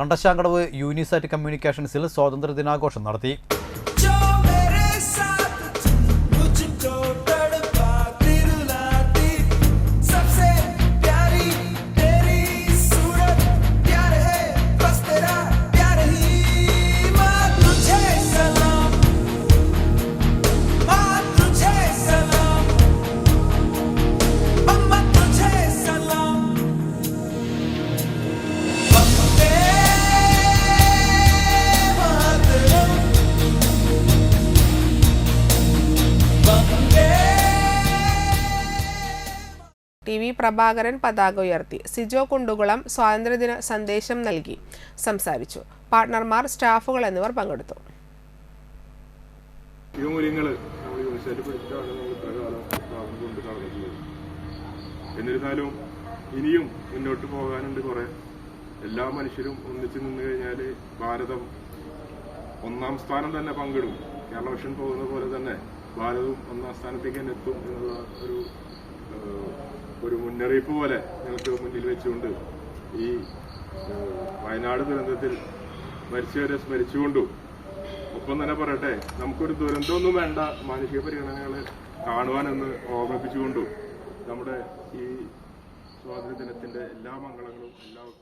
കണ്ടശാങ്കടവ് യൂണിസൈറ്റ് കമ്മ്യൂണിക്കേഷൻസിൽ സ്വാതന്ത്ര്യ ദിനാഘോഷം നടത്തി. ടി വി പ്രഭാകരൻ പതാക ഉയർത്തി. സിജോ കുണ്ടുകുളം സ്വാതന്ത്ര്യദിന സന്ദേശം നൽകി. സംസാരിച്ചു. പാർട്ട്ണർമാർ സ്റ്റാഫുകൾ എന്നിവർ പങ്കെടുത്തു. എന്നിരുന്നാലും ഇനിയും മുന്നോട്ട് പോകാനുണ്ട് കുറെ. എല്ലാ മനുഷ്യരും ഒന്നിച്ചു നിന്ന് കഴിഞ്ഞാൽ ഭാരതം ഒന്നാം സ്ഥാനം തന്നെ പങ്കിടും. കേരള വിഷൻ പോകുന്ന പോലെ തന്നെ ഭാരതവും ഒന്നാം സ്ഥാനത്തേക്ക് തന്നെ എത്തും എന്നുള്ള ഒരു ഒരു മുന്നറിയിപ്പ് പോലെ ഞങ്ങൾക്ക് മുന്നിൽ വെച്ചുകൊണ്ട് ഈ വയനാട് ദുരന്തത്തിൽ മരിച്ചവരെ സ്മരിച്ചുകൊണ്ടും ഒപ്പം തന്നെ പറയട്ടെ നമുക്കൊരു ദുരന്തമൊന്നും വേണ്ട മാനുഷിക പരിഗണനകളെ കാണുവാനെന്ന് ഓർമ്മിപ്പിച്ചുകൊണ്ടും നമ്മുടെ ഈ സ്വാതന്ത്ര്യ ദിനത്തിന്റെ എല്ലാ മംഗളങ്ങളും എല്ലാവർക്കും.